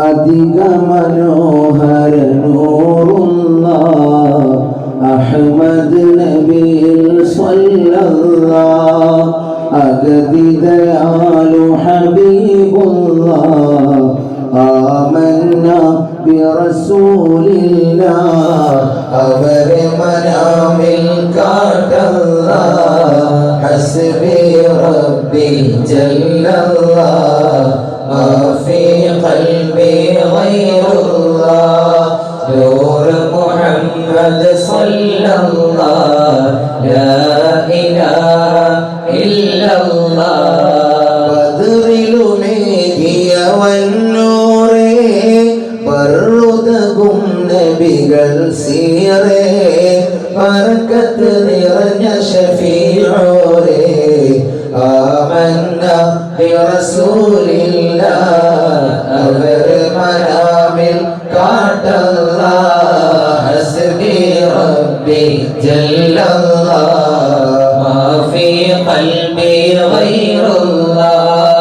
അധിക മനോഹരനൂറുള്ള അഹമ്മദ് നബിയിൽ സ്വല്ലല്ലാ അഗതി ദയാലു ഹബീബുള്ള ആമന്ന ബിറസൂലില്ല അവരെ മനാമിൽ കാട്ടല്ല ഹസ്ബി റബ്ബി ജല്ലല്ലാ മാ ഫീ ഖൽബി محمد صلى الله لا إله إلا الله ബദറിലുമേകിയ വന്നൂറേ പർവ്വതകും നബികൾ സീറേ പറക്കത്ത് നിറഞ്ഞ ഷഫീറോരേ ആമന്ന ബിറസൂലില്ല അവർ മനാമിൽ കാട്ടല്ല റബ്ബി ജല്ലല്ല ما في قلبي غير الله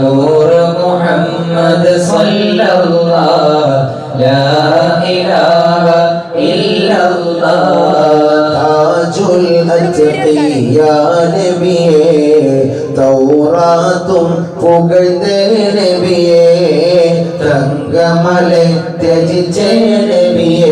نور محمد صلى الله لا إله إلا الله تاج الأتقيا نبيه തൗറാത്തും പുകഴ്ന്ന നബിയേ തങ്കമലെ ത്യജിച്ച നബിയേ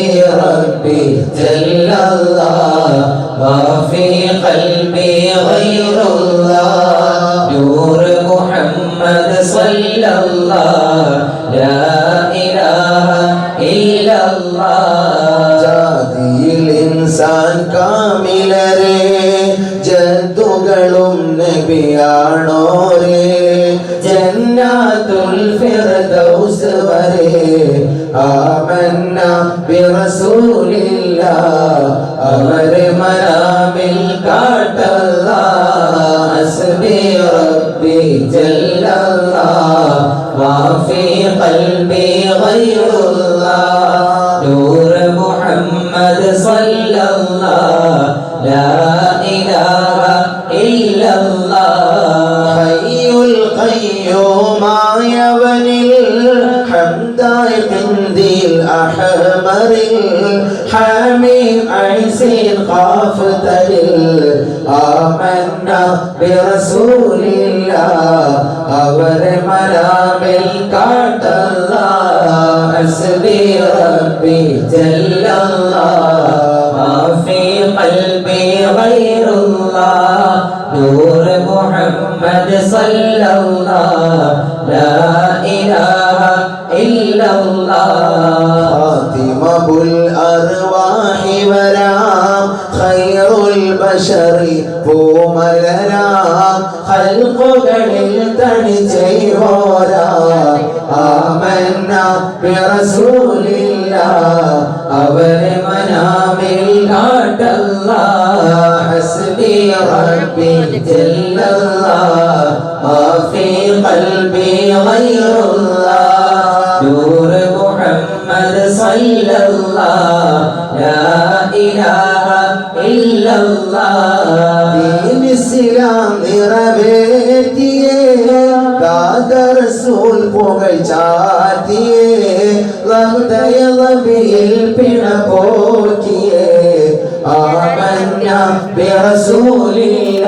ഹസ്ബി റബ്ബി ജല്ലല്ല ما في قلبي غير الله نور محمد صلى الله لا إله إلا الله ജാതിയിൽ ഇൻസാൻ കാമിലരെ ജന്തുക്കളും നബിയാണോരേ ജന്നാത്തുൽ ഫിർദൗസ് വരെ ആമന്ന ബിറസൂലില്ല അവരെ മനാമിൽ കാട്ടല്ല ഹസ്ബി റബ്ബി ജല്ലല്ല വാഫി ഖൽബി ഗൈറുല്ല. നൂർ മുഹമ്മദ് സല്ലല്ലാഹ് ضرر حاميم عيسين قاف تجل آمنا برسول الله أول ملام الكعد الله أسبي ربي جل الله ഖൈറുൽ പൂമലരാ ഖൽഖുകളിൽ തണി ചെയ്യോരാ ആമന്ന ബിറസൂലില്ല അവരെ മനാമിൽ കാട്ടല്ല. ഹസ്ബി റബ്ബി ജല്ലല്ല മാ ഫീ ഖൽബി ഗൈറുല്ലാ റസൂൽ പുകഴ് ചാറ്റിയേ ലബ്ദയ ലബിയിൽ പിണ പോറ്റിയേ. ആമന്ന ബിറസൂലില്ല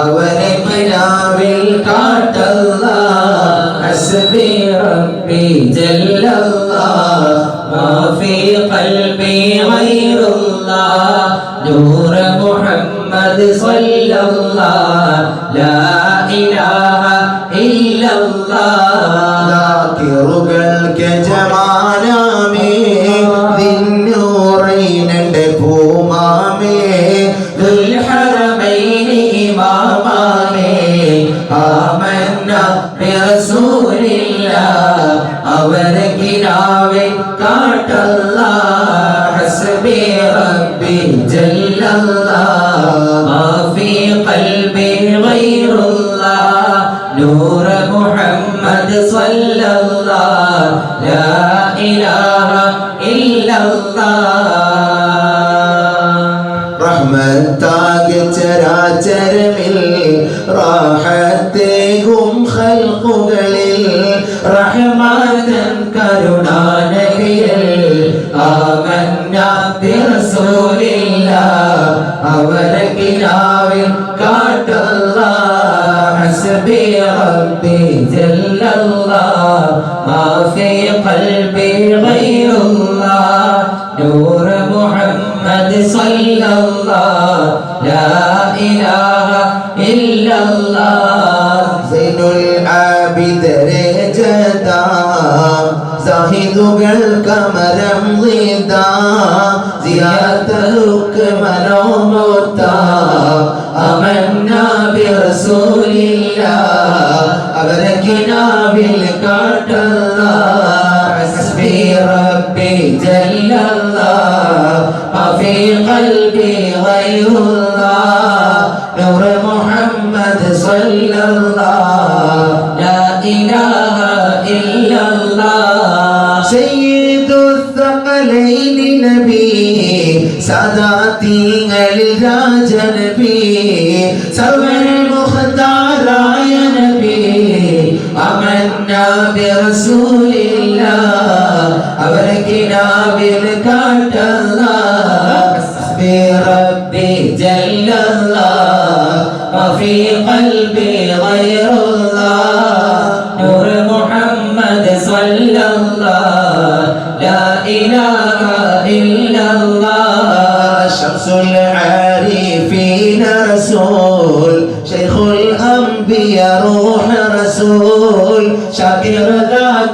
അവരെ മിനാവിൽ കാട്ടല്ല. ഹസ്ബി റബ്ബി ജല്ലല്ലാ മാ ഫീ ഖൽബി آمنا برسول الله അവരക്കിനാവെ കാട്ടല്ല ഹസ്ബി റബ്ബി ജല്ലല്ല ما في قلبي غير الله نور محمد صلى الله لا إله إلا الله റഹ്മത്താകെ ചരാചരമിൽ റാഹത്തേകും ഖൽഖുകളിൽ റഹ്മാനൻ കരുണാനബിയിൽ ആമന്ന ബിറസൂലില്ല അവരെ കിനാവിൽ കാട്ടല്ല ഹസ്ബി റബ്ബി ജല്ലല്ലാ മാ ഫീ ഖൽബി സൈനുൽ ആബിദരെ ജതാ സാഹിദുകൾ കമരം നീതാ സിയാത്തലുക്ക് മനോമോത്ത അമന്ന ബിറസൂലില്ല അവരെ കിനാവിൽ കാട്ടല്ല ഹസ്ബി റബ്ബി ജല്ലല്ല ഫീ ഖൽബി ഗൈറുല്ലാഹ് നൂർ മുഹമ്മദ് സല്ലല്ലാഹ് സദാതീങ്ങളിൽ രാജനബി സർവൽ മുഖ്താറായ നബി അമന്ന ബിറസൂലില്ല അവരെ കിനാവിൽ കാട്ടല്ല.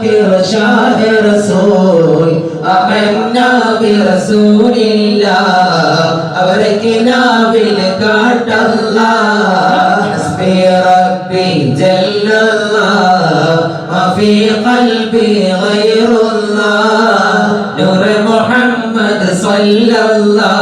ذاكر شاه رسول أمنا برسول الله أبركنا بالكات الله حسبي ربي جل الله ما في قلبي غير الله نور محمد صلى الله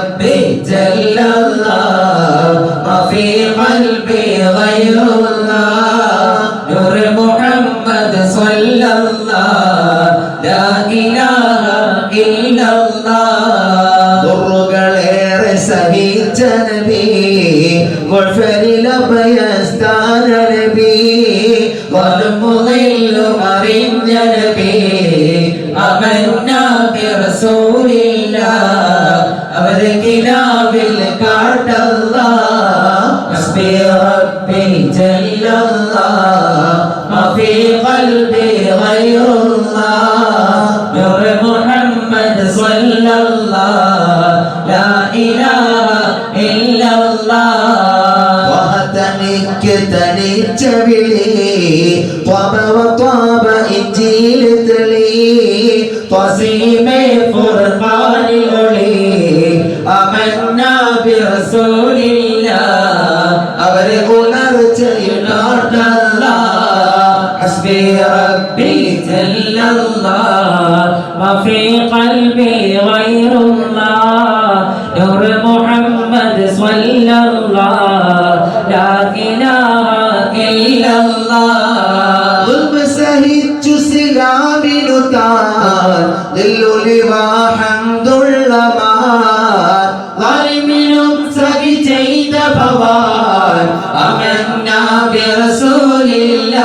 റബ്ബി ജല്ലല്ല വഫീ ഖൽബി കിനാവിൽ കാട്ടല്ല. ഹസ്ബി റബ്ബി ജല്ലല്ല. മഫി ഖൽബി ഗൈറുല്ല നൂർ മുഹമ്മദ് സല്ലല്ല ലാ ഇലാഹ ഇല്ലല്ല. വഹതനിക്ക് തനിച്ച വിളി ത്വബ വത്വബ അവരെ ഉണർച്ചയുണർന്നല്ല ഹസ്ബി റബ്ബി ജല്ലല്ലാഹ് വഫീ ഖൽബി ഗൈറുഹു സവി ചെയ്ത ഭവാൻ അമന്നാവ്യറസൂലില്ല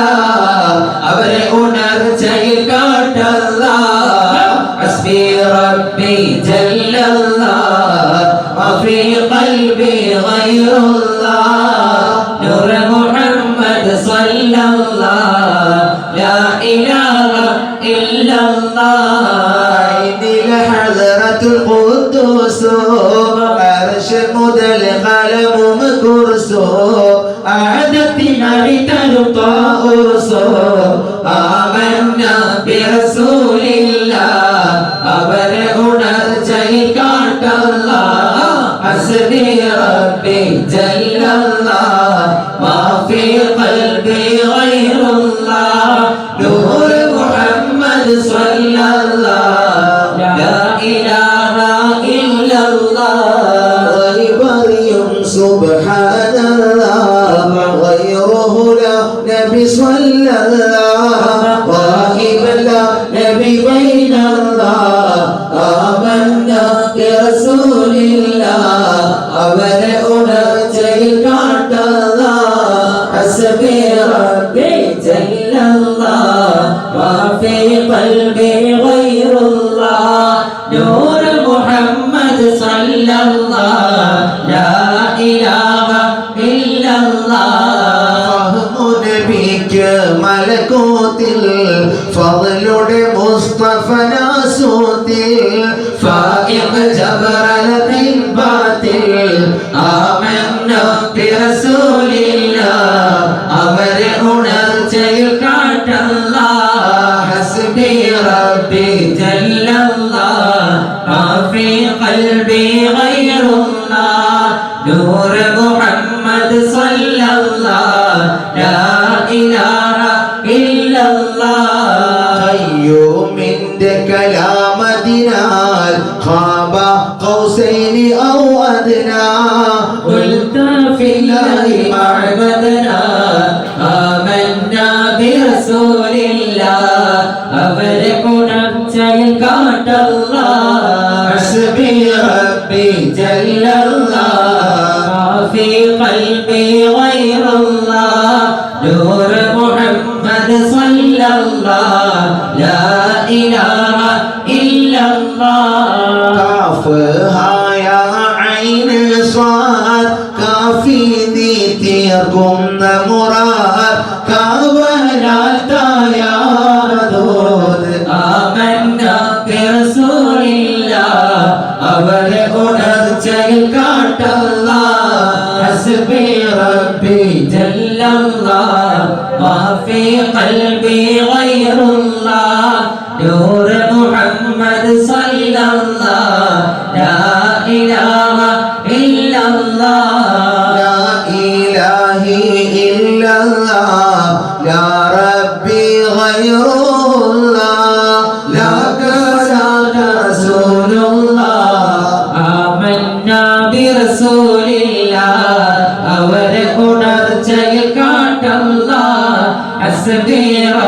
അവരെ ഉണർച്ചയിൽ കാട്ടല്ല. അസ്ബി റബ്ബി ജല്ലല്ല. വഫീ ഖൽബി ഗൈറുല്ല കലമും കുർസോ ആദത്തിനടിത്തരുത്തോ ഉർസോ ആമന്ന ബിറസൂലില്ല അവരെ ഉണർച്ചയിൽ കാട്ടല്ല. ജല്ലല്ല മാഫി സുബ്ഹാനല്ലാഹ് غيره لا نبي صلى الله واهب لا نبي بين الله آمنا برسول الله അവരെ ഉണർച്ചയിൽ കാട്ടല്ല ഹസ്ബി റബ്ബി ജല്ലല്ലാഹ് മാഫി നബിക്ക് മലക്കൂത്തിൽ ഫളുടെ മുസ്തഫ നാസൂത്തിൽ ജബറ ലാ نور محمد صلى الله لا إله إلا الله كافها يا عين صاد كافي ذي تيكم مراد كابلات يا دود آمنا برسول الله أبر أنرجل كاتلا حسبي ربي في قلبي غير الله. نور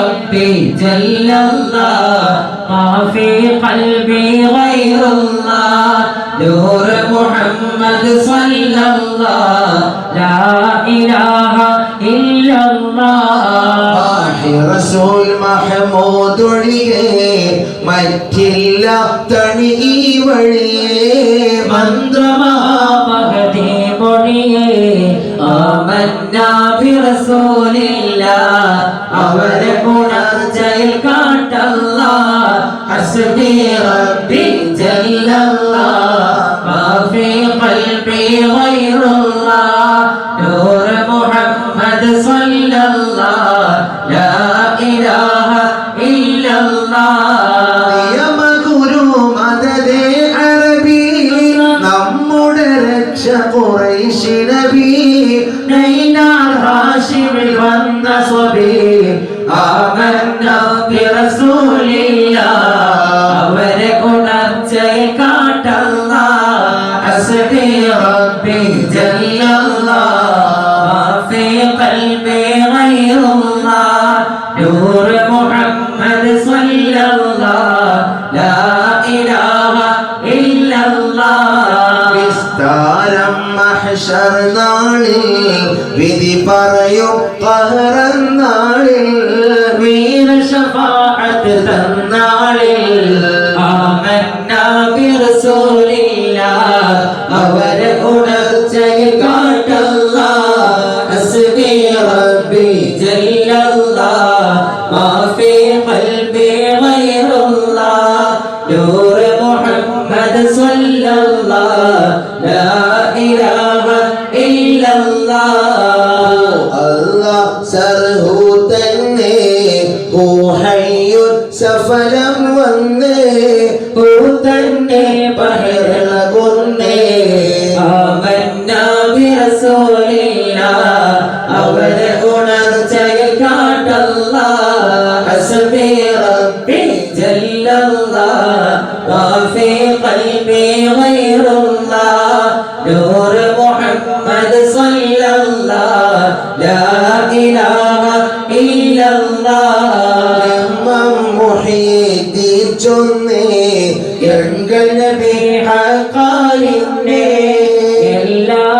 റബ്ബി ജല്ലല്ലാ മാഫി ഖൽബി ഗൈറുല്ലാ നൂർ മുഹമ്മദ് സല്ലല്ലാ ലാ ഇലാഹ ഇല്ലല്ലാ റസൂൽ മഹമൂദ് ഒഴികെ മറ്റില്ല തണി ഈ വഴിയേ മന്ത്രമഹാമഹതി മൊഴിയേ ആമന്നാഭിറസൂലില്ല അവരെ ഉണർച്ചയിൽ കാട്ടല്ല ഹസ്ബി റബ്ബി ജല്ലല്ല മാഫി ഖൽബി ഗൈറുല്ല നൂർ മുഹമ്മദ് ബിറസൂലില്ല إلا Ande para നബി ഹക്കാലിന്റെ എല്ലാ